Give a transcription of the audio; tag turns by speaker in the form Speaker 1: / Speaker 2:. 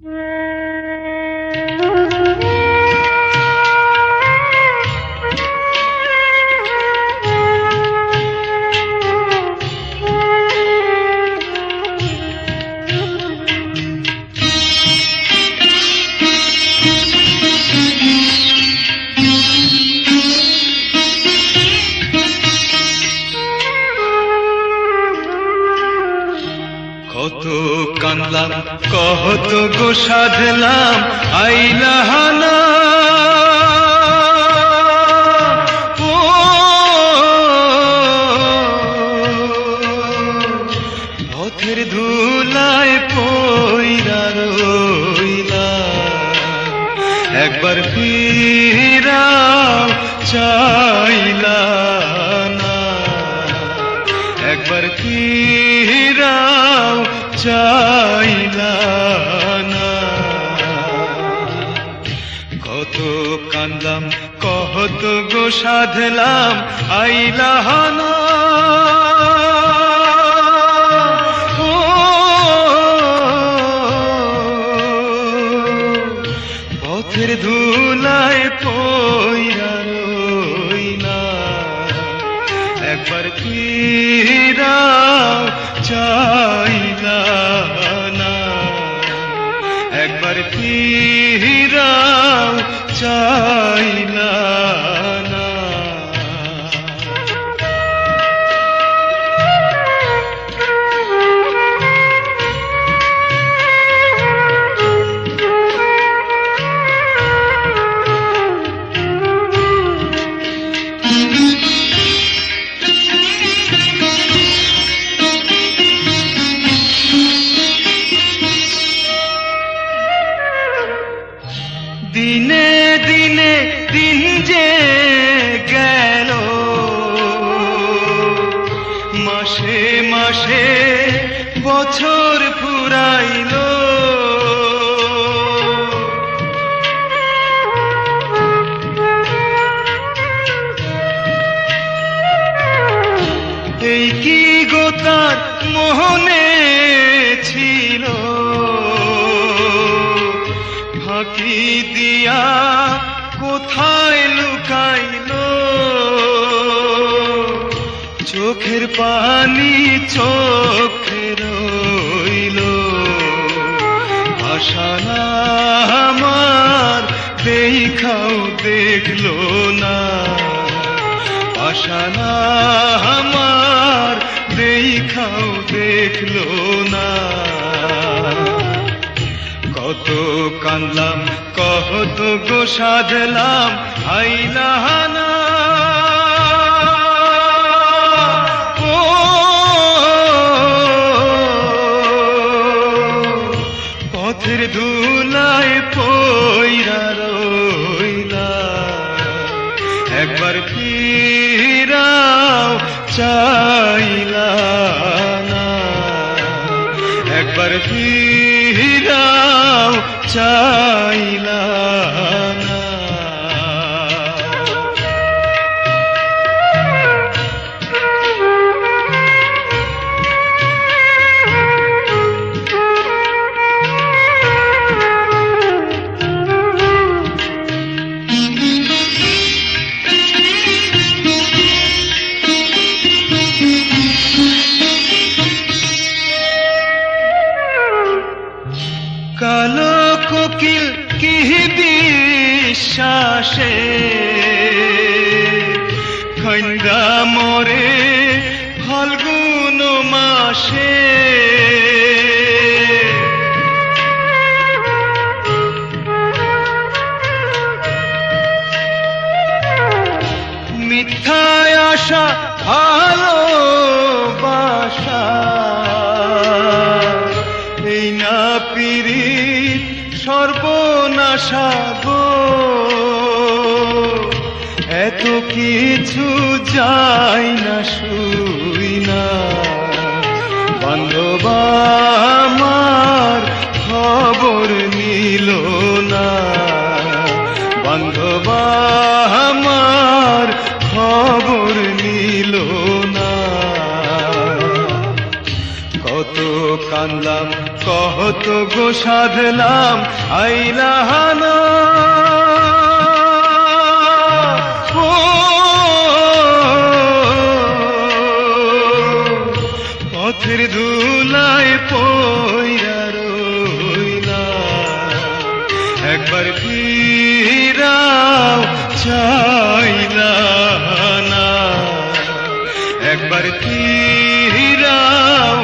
Speaker 1: কত কানলাম কত গো সাধলাম আইলাহানা পথের ধুলায় পইরা রইলা একবার চাইলা না। একবার ফিরাও চাইলা না। কত কান্দলাম কত গো সাধলাম আইলাহানা ও, পথের ধুলায় পইরা রইলা একবার চাইলা একবার ফিরাও চাইলা দিনে দিনে দিন যে গেল। মাসে মাসে বছর ফুরাইল এই কি গোতার মোহনে ফাঁকি দিয়া কোথায় লুকাইল? চোখের পানি চোখে রইল। আশা না আমার, দেখাও দেখল না। আশা না আমার, দেখাও দেখল কত কানলাম কত গো সাধলাম আইলাহানা ও, পথের ধুলায় পইরা রইলা একবার ফিরাও চাইলা একবার ফিরাও চাইলা কালো কোকিল কি বিশ্বাসে? খন্দা মরে ফাল্গুন মাসে। মিথ্যায় আশা ভালোবাসা। সর্বনাশা গো এত কিছু যায় না শুই না। বান্ধব আমার খবর নিল না। বান্ধব আমার খবর নিল না। কত কানলাম কত গো সাধলাম আইলাহানা। পথের ধুলায় পয়রা রইলা একবার ফিরাও চাইলা না একবার ফিরাও